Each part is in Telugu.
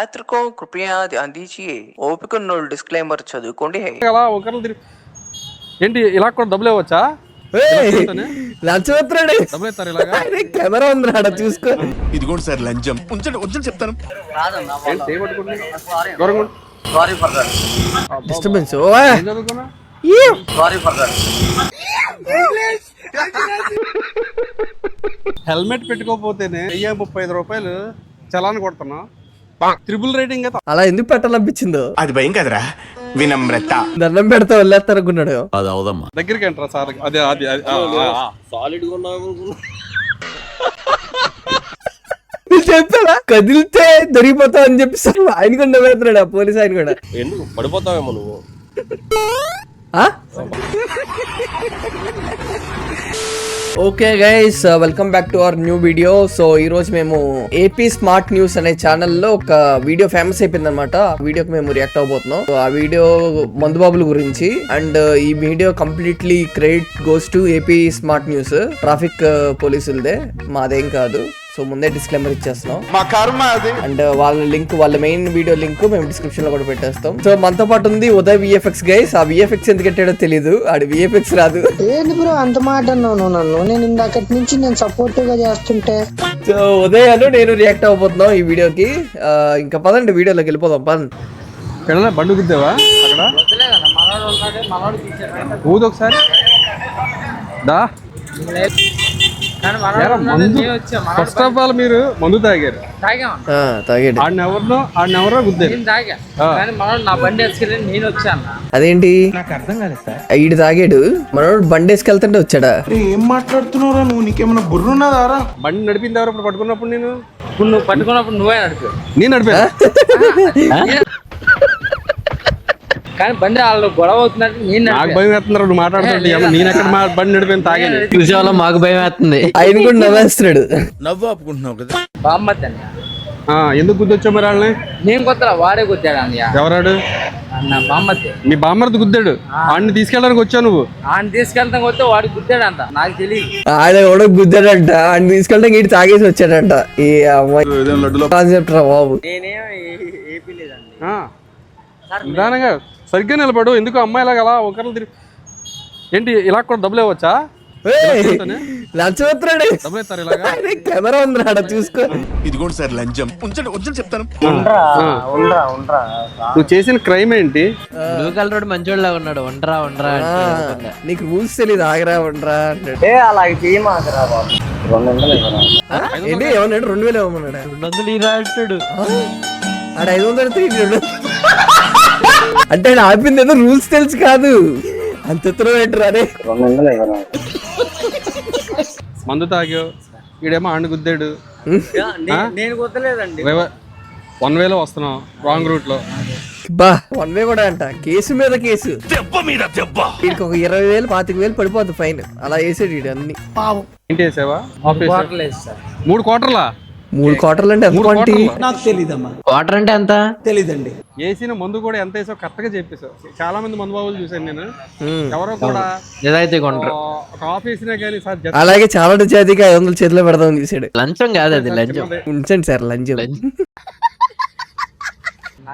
छात्र को कृपया ध्यान दीजिए ఓపిక ఉన్నోళ్ళు డిస్క్లైమర్ చదువుకోండి హే అలా ఒకరిని తిరిగి ఏంటి ఇలా కూడా డబ్బులు ఇవ్వచ్చా లంచమిత్రుడు డబ్బులు ఇస్తారు ఇలాగా కెమెరా ఉంది ఆడ చూసుకో ఇదిగోండి సార్ లంచం ఉంచండి ఉంచండి చెప్తాను ఏంటి చేయబట్టుకుంటుంది దూరంగా ఉండు. సారీ ఫర్ దట్ డిస్టర్బెన్స్ ఏం చదువుకున్నా సారీ ఫర్ దట్ హెల్మెట్ పెట్టుకోకపోతేనే వెయ్యి ముప్పై ఐదు రూపాయలు చలాన్ కొడుతున్నాం త్రిబుల్ రేటింగ్ అలా ఎందుకు పెట్టాలనిపించిందో అది భయం కదరా. వినమ్రత. దండం పెడతా వెళ్ళేస్తారు అనుకున్నాడు. దగ్గరికి ఎంట్రా సార్? అదే అది అది, ఆ. నేను చెప్పాడా కదిలితే దొరికిపోతావు అని చెప్పి సార్ ఆయన కూడా పెడుతున్నాడు ఆ పోలీస్ ఆయన కూడా. ఎందుకు? పడిపోతావేమో నువ్వు. ఆ? Okay guys welcome back to our new video so ఈ రోజు మేము ఏపీ స్మార్ట్ న్యూస్ అనే ఛానల్లో ఒక వీడియో ఫేమస్ అయిపోయింది అనమాట వీడియోకి మేము రియాక్ట్ అవబోతున్నాం ఆ వీడియో మందుబాబుల గురించి అండ్ uh, ఈ video completely credit goes to AP smart news traffic పోలీసులదే మాదేం కాదు. సో ముందే డిస్క్లైమర్ ఇచ్చేస్తున్నాం. మా కర్మ అది. అండ్ వాళ్ళ లింక్ వాళ్ళ మెయిన్ వీడియో లింక్ మేము డిస్క్రిప్షన్లో కూడా పెట్టేస్తాం. సో మనతో పాటు ఉంది ఉదయ్ విఎఫ్ఎక్స్ గైస్ ఆ విఎఫ్ఎక్స్ ఎందుకు పెట్టాడో తెలియదు ఆడు విఎఫ్ఎక్స్ రాదు. ఏంది బ్రో అంత మాట అన్నావు నువ్వు నన్ను? నేను ఇందాకటి నుంచి నేను సపోర్టివ్గా చేస్తుంటే. సో ఉదయ్ అను నేను రియాక్ట్ అవ్వబోతున్నాం ఈ వీడియోకి. ఇంకా పదండి వీడియోలోకి వెళ్ళిపోదాం పదండి. ఎక్కడన్నా బండి గుద్దావా అక్కడ? మనోడు ఉన్నాడు మనోడు తీసాడు ఊదు ఒకసారి. దా. మందు ఫస్ట్ ఆఫ్ ఆల్ మీరు మందు తాగారు. తాగాడు. ఆడిని ఎవరినో ఆడిని ఎవరో గుద్దారు. నా బండి వేసుకెళ్ళి నేను వచ్చాను. అదేంటి? నాకు అర్థం కాలేదు సార్. ఈడు తాగాడు. మనోడు బండి వేసుకెళ్తుంటే వచ్చాడా? ఏం మాట్లాడుతున్నావురా నువ్వు? నీకేమైనా బుర్రున్నదారా? బండి నడిపింది ఎవరు ఇప్పుడు పట్టుకున్నప్పుడు నేను? ఇప్పుడు నువ్వు పట్టుకున్నప్పుడు నువ్వే నడిపి నేను నడిపా కానీ బండి వాళ్ళు గొడవ అవుతున్నట్టు నేను నాకు. భయం వేస్తున్నారు నువ్వు మాట్లాడుతుంటే నేను ఎక్కడ మా బండి నడిపోయిన తాగాను చూసేవాళ్ళం మాకు భయం వేస్తుంది. ఆయన కూడా నవ్వేస్తున్నాడు. నవ్వు ఆపుకుంటున్నావు కదా. బామ్మద్ది అన్న ఆ, ఎందుకు గుద్దొచ్చావు మరి వాళ్ళని? నేను కొత్తలా వాడే కొద్దాడు అన్నయ్య. ఎవరాడు? అన్న బామ్మద్ది. మీ బామ్మర్ది గుద్దాడు. ఆడిని తీసుకెళ్ళడానికి వచ్చావు నువ్వు. ఆయన తీసుకెళ్తాం కొత్తే వాడు గుద్దాడు అంట. నాకు తెలియదు ఆయన ఎవడో గుద్దాడంట. ఆయన తీసుకెళ్ళడానికి ఇటు తాగేసి వచ్చాడంట. ఈ అమ్మాయి కాన్సెప్ట్ రా బాబు. నేనేం ఏపీ లేదండి. ఆ, నిదానంగా. సరిగ్గా నిలబడు. ఎందుకు అమ్మాయిలాగా అలా ఒకరిని తిరిగి ఏంటి ఇలా కూడా డబ్బులు ఇవ్వచ్చా కెమెరా ఉంది ఆడ చూసుకో. ఇదిగోండి సార్ లంచం. ఉంచండి ఉంచండి చెప్తాను. ఉండరా ఉండరా నువ్వు చేసిన క్రైమ్ ఏంటి? బ్లూ కలర్ రోడ్ మంచోళ్ళ ఉన్నాడు. ఉండరా ఉండరా నీకు రూల్స్ తెలియదు ఆగరా ఉండరా అంటాడు. ఏ అలా చేయమాకరా బాబు? రెండు వందలు ఇవ్వరా? ఆ? ఏంటి ఏమన్నాడు? రెండు వేలు ఇవ్వమన్నాడు? రెండు వందలు ఇరా అంటాడు. ఆడ ఐదు వందలు తిరిగి రెండు అంటే ఆయన ఆపింది ఏదో రూల్స్ తెలుసు కాదు. అంత ఉత్తరం ఏంటరా అరే మందు తాగావు. ఈడేమో ఆండు గుద్దాడు. నేను కొత్తలేదండి వన్ వేలో వస్తున్నావు రాంగ్ రూట్లో బా వన్ వే కూడా అంట. కేసు మీద కేసు. వీడికి ఒక ఇరవై వేలు పాతిక వేలు పడిపోద్ది ఫైన్. అలా వేసాడు వీడు అన్ని. ఏంటి వేసావా? మూడు క్వార్టర్లా? మూడు క్వార్టర్లు అంటే ఎంత క్వాంటిటీ క్వార్టర్లా? వాటర్ అంటే ఎంత? వేసిన మందు కూడా ఎంత వేసావు? కరెక్ట్గా చెప్పేసావు చాలా మంది మందు బాబులు చూసాను నేను. ఎవరో కూడా నిజాయితీ కొంటారు. ఒక ఆఫ్ వేసినా కానీ సార్ అలాగే చాలా చేతికి ఐదు వందల చేతిలో పెడదాం చూసాడు లంచం కాదు అది లంచం ఉంచండి సార్ లంచం.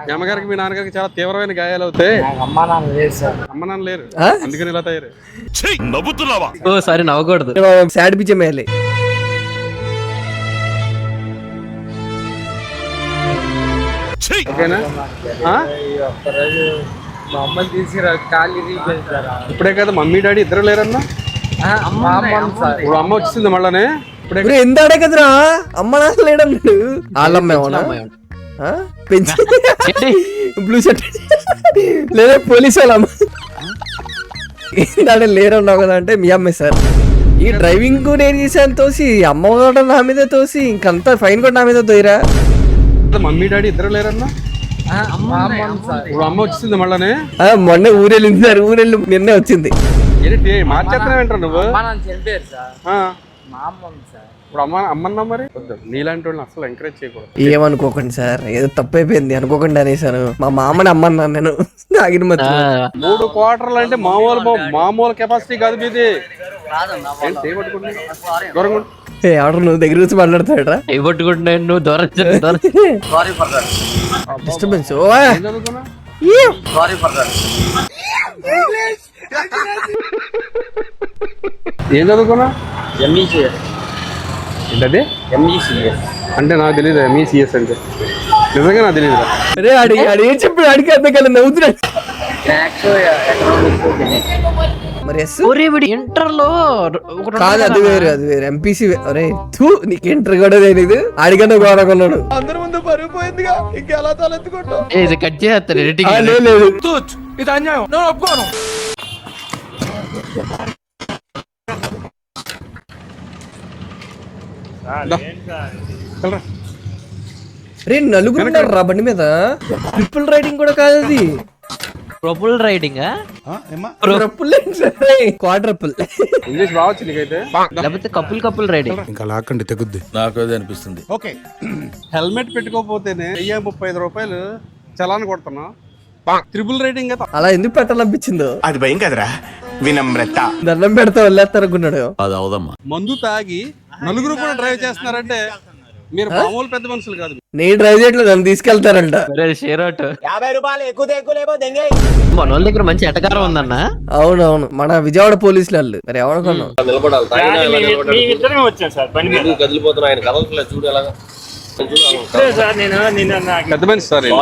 మీ అమ్మగారికి మీ నాన్నగారికి చాలా తీవ్రమైన గాయాలు అవుతాయి. నాకు అమ్మా నాన్న లేదు సార్. అమ్మ నాన్న లేరు? అందుకని ఇలా తయారు నవ్వుతున్నావా? ఓ సారీ నవ్వకూడదు. సాడ్ పిచ్చం వేయాలి ఓకేనా? మా అమ్మని తీసుకురా ఇప్పుడే కదా మమ్మీ డాడీ ఇద్దరు లేరన్నా? ఇప్పుడు అమ్మ వచ్చింది మళ్ళానే. ఇప్పుడే ఎంత ఆడే కదరా? అమ్మ నాన్న లేడన్నాడు వాళ్ళమ్మేమోనా? పెంచి? బ్లూ షర్ట్ లేదా పోలీస్ వాళ్ళ అమ్మ. ఏంటంటే లేరన్నావు కదా అంటే మీ అమ్మే సార్. ఈ డ్రైవింగ్ నేను చేశాను తోసి అమ్మ నా మీద తోసి ఇంకంతా ఫైన్ కూడా నా మీద తోయిరా. మమ్మీ డాడీ ఇద్దరు లేరన్నా? ఇప్పుడు అమ్మ వచ్చింది మళ్ళానే? ఆ, మొన్న ఊరెళ్ళింది సార్ ఊరెళ్ళి నిన్నే వచ్చింది. ఏంటి మార్చేస్తున్నావు నువ్వు? ఇప్పుడు అమ్మ అమ్మన్నా మరి? నీలాంటి వాళ్ళని అసలు ఎంకరేజ్ చేయకూడదు. ఏమనుకోకండి సార్ ఏదో తప్పైపోయింది అనుకోకండి అనేసాను. మా మామని అమ్మన్నాను నేను ఆగిన ఆ, మధ్య మూడు క్వార్టర్లు అంటే మామూలు మామూలు కెపాసిటీ కాదు మీది. దూరంగా ఎవరు నువ్వు దగ్గర వచ్చి మాట్లాడతాడరా ఏ పట్టుకుంటున్నావు నువ్వు దూరం డిస్టర్బెన్స్ ఏం. చదువుకున్నా ఏం చదువుకున్నా ఏంటది? అంటే నాకు తెలియదు ఎంఈసిఎస్ అంటే. నిజంగా నాకు తెలియదు రే అడిగి అడిగి ఏం చెప్పాడు అడిగి అర్థం కదా నవ్వుతున్నాడు. మరి ఎస్? ఒరే వీడు ఇంటర్లో కాదు అది వేరు అది వేరు. ఎంపీసీ అరే తూ నీకు ఇంటర్ కూడా తెలియదు అడిగన్న గోడకున్నాడు ఏ, ఇది కట్ చేస్తాను ఎడిటింగ్ లేదు రే నలుగురు ఉన్నారు రా బండి మీద. ట్రిపుల్ రైడింగ్ కూడా కాదు అది. ప్రొపుల్ రైడింగ్? క్వాడ్రపుల్. ఇంగ్లీష్ రావచ్చు నీకైతే. లేకపోతే కపుల్ కపుల్ రైడింగ్. ఇంకా లాక్కండి తెగుద్ది. నాకు అదే అనిపిస్తుంది. ఓకే. హెల్మెట్ పెట్టుకోకపోతేనే వెయ్యి ముప్పై ఐదు రూపాయలు చలాన్ కొడుతున్నా. త్రిబుల్ అయితే అలా ఎందుకు పెట్టాలనిపించిందో? అది భయం కదరా? వినమ్రత. దండం పెడతా వెళ్ళేస్తారనుకున్నాడు అది అవదమ్మా. మందు తాగి నలుగురు కూడా డ్రైవ్ చేస్తున్నారంటే మీరు మామూలు పెద్ద మనుషులు కాదు. నేను డ్రైవ్ చేయట్లేదు నన్ను తీసుకెళ్తారంట. షేర్ అవుట్ మన వాళ్ళ దగ్గర మంచి ఎటకారం ఉందన్న? అవునవును మన విజయవాడ పోలీసులు వాళ్ళు. మరి ఎవరుకున్నావు మేమిద్దరమే వచ్చాం సార్ బండి మీద. ఇప్పుడే సార్ నేను నిన్న నాకు పెద్ద మనిషి సార్ ఈయన.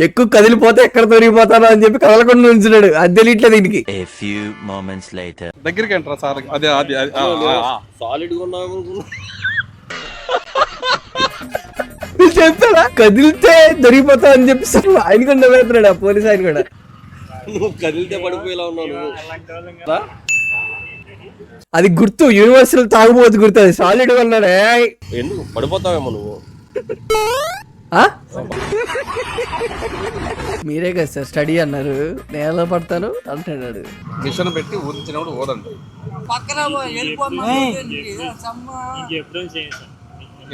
ఎక్కువ కదిలిపోతే ఎక్కడ దొరికిపోతానో అని చెప్పి కదలకుండా ఉంచున్నాడు. అది తెలియట్లేదు దీనికి A few moments later. దగ్గరికి ఎంట్రా సార్? అదే అది అది- ఆ, ఆ, ఆ. నేను చెప్తాడా కదిలితే దొరికిపోతావు అని చెప్పి అసలు ఆయన కూడా నవ్వుతున్నాడు ఆ పోలీస్ ఆయన కూడా? అది గుర్తు యూనివర్సల్ తాగుబోతు గుర్తు అది. సాలిడ్ అన్నాడే ఎందుకు? పడిపోతావేమో నువ్వు. ఆ? మీరే కదా సార్ స్టడీ అన్నారు. నేల పడతాను? అంటున్నాడు. మిషన్ పెట్టి ఊదించినప్పుడు చేయం సార్.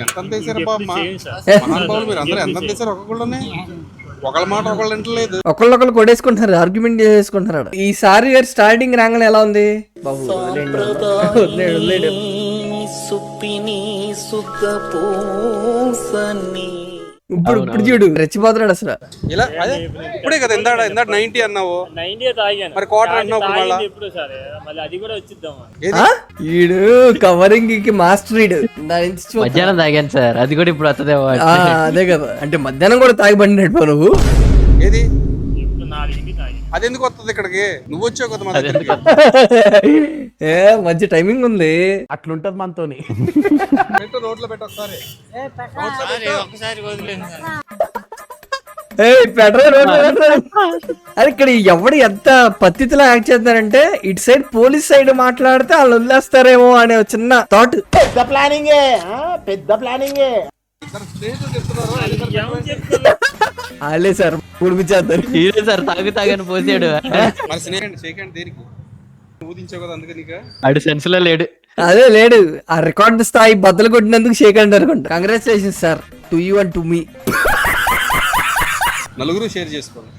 ఎంత అంత వేసారు బామ్మ చేయం సార్. మహానుభావులు మీరు అందరూ ఎంత అంత వేసారు ఒక్కొక్కళ్ళనే? ఒకళ్ళ మాట ఒకళ్ళు వింటలేదు. ఒకళ్ళొకళ్ళు కొట్టేసుకుంటున్నారు ఆర్గ్యుమెంట్ చేసుకుంటున్నాడు ఈసారి స్టార్టింగ్ రాగానే ఎలా ఉంది? బాబు వదిలేయండి. వదిలేయండి, వదిలేయండి. ఇప్పుడు ఇప్పుడు చూడు రెచ్చిపోతున్నాడు అసలు. ఇలా అదే ఇప్పుడే కదా ఇందాడ ఇందాడ నైన్టీ అన్నావు. నైన్టీ తాగాను. మరి తాగి- అన్నావు అది కూడా? ఈడు కవరింగ్కి మాస్టర్ ఈడు. దాని నుంచి చూ- మధ్యాహ్నం తాగాను సార్. అది కూడా ఇప్పుడు వస్తుందేమో అదే కదా. అంటే మధ్యాహ్నం కూడా తాగి బండి నువ్వు. ఏది? అది ఎందుకు వస్తుంది ఇక్కడికి? నువ్వు వచ్చావు కదా దగ్గరికి. ఏ మంచి టైమింగ్ ఉంది. అట్లుంటది మనతోని. పెట్టు నోట్లో పెట్టు ఒకసారి. ఏ పెట్రోల్ అరే ఇక్కడ ఎవడు ఎంత పత్తితిలో యాక్ట్ చేస్తున్నారంటే ఇటు సైడ్ పోలీస్ సైడ్ మాట్లాడితే వాళ్ళు వదిలేస్తారేమో అనే ఒక చిన్న థాట్ పెద్ద ప్లానింగే పెద్ద ప్లానింగే వాళ్ళే సార్ ఉడిపించేస్తారు హీరో సార్ తాగు తాగని పోసాడు ఆడు సెన్స్లో లేడు. అదే లేడు. ఆ రికార్డ్ స్థాయి బద్దలు కొట్టినందుకు షేక్ అండి అనుకుంటా. Congratulation sir to you and to మీ నలుగురు షేర్ చేసుకోండి.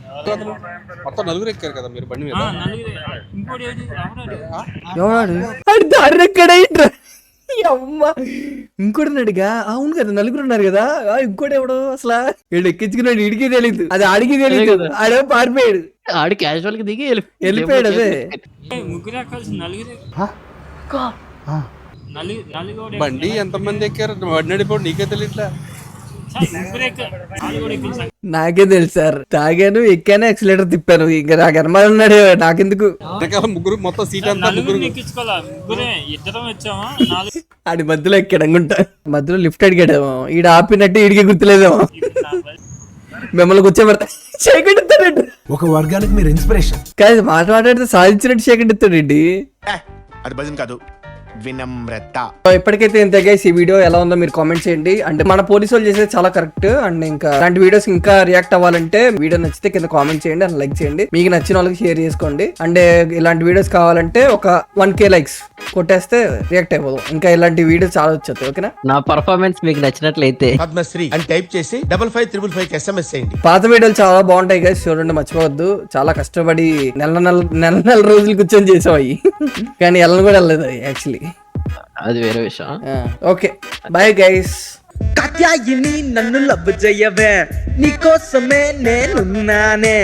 మొత్తం నలుగురు ఎక్కారు కదా మీరు బండి మీద? ఎవడాడు దారి అమ్మ. ఇంకోటి ఉన్నాడుగా అవును కదా నలుగురు ఉన్నారు కదా. ఆ, ఇంకోటి ఎవడు అసలు? వీడు ఎక్కించుకున్నాడు ఇడికి తెలియదు అది ఆడికి తెలియదు ఆడేమో పారిపోయాడు. ఆడు క్యాజువల్గా దిగి వెళ్ళి- వెళ్ళిపోయాడు అదే. ముగ్గురే నలుగురు బండి ఎంతమంది ఎక్కారు? బండి నడిపోడు నీకే తెలియట్లే నాకే తెలుసు సార్. తాగాను ఎక్కాను ఎక్సిలేటర్ తిప్పాను. ఇంకా నాకు అనుమానం ఉన్నాడు నాకెందుకు? ముగ్గురు మొత్తం సీట్ అంతా ముగ్గురు. ఆడి మధ్యలో ఎక్కాడు అనుకుంటా మధ్యలో లిఫ్ట్ అడిగాడేమో. ఈడ ఆపినట్టు ఈడికి గుర్తులేదేమో. మిమ్మల్ని కూర్చోబెడతా. ఇస్తాడు ఒక వర్గానికి మీరు ఇన్స్పిరేషన్ కాదు మాట మాట్లాడితే సాధించినట్టు షేకండ్ ఇస్తాడండి అది భజన్ కాదు. వినమ్రత. ఇప్పటికైతే ఇంత గైస్ ఈ వీడియో ఎలా ఉందో మీరు కామెంట్ చేయండి. అంటే మన పోలీసు వాళ్ళు చేసేది చాలా కరెక్ట్ అండ్ ఇంకా అలాంటి వీడియోస్ ఇంకా రియాక్ట్ అవ్వాలంటే వీడియో నచ్చితే కింద కామెంట్ చేయండి అండ్ లైక్ చేయండి. మీకు నచ్చిన వాళ్ళకి షేర్ చేసుకోండి. అండ్ uh, ఇలాంటి వీడియోస్ కావాలంటే ఒక వన్ కే లైక్స్ కొట్టేస్తే రియాక్ట్ అయిపోదాం ఇంకా ఇలాంటి వీడియోస్ చాలా వచ్చేస్తాయి ఓకేనా? నా పర్ఫార్మెన్స్ మీకు నచ్చినట్లయితే. పద్మశ్రీ అని టైప్ చేసి double five triple five SMS చేయండి. పాత వీడియోలు చాలా బాగుంటాయి గైస్ చూడండి మర్చిపోవద్దు. చాలా కష్టపడి నెల నెల నెల నెల రోజులు కూర్చొని చేసాం అవి. కానీ వెళ్ళను కూడా వెళ్ళలేదు యాక్చువల్లీ అది వేరే విషయం. ఓకే. బాయ్ గైస్ కత్యాయిని నన్ను లవ్ చెయ్యవే. నీకోసమే నేనున్నానే.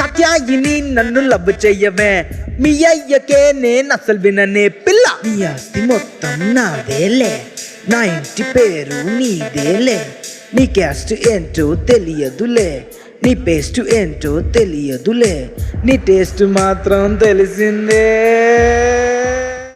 కత్యాయిని నన్ను లవ్ చెయ్యవే. మీ అయ్యకే నేను అసలు విననే. పిల్ల నీ ఆస్తి మొత్తం నాదేలే. నా ఇంటి పేరు నీదేలే. నీ క్యాస్ట్ ఏంటో తెలియదులే. నీ పేస్ట్ ఏంటో తెలియదులే. నీ టేస్ట్ మాత్రం తెలిసిందే.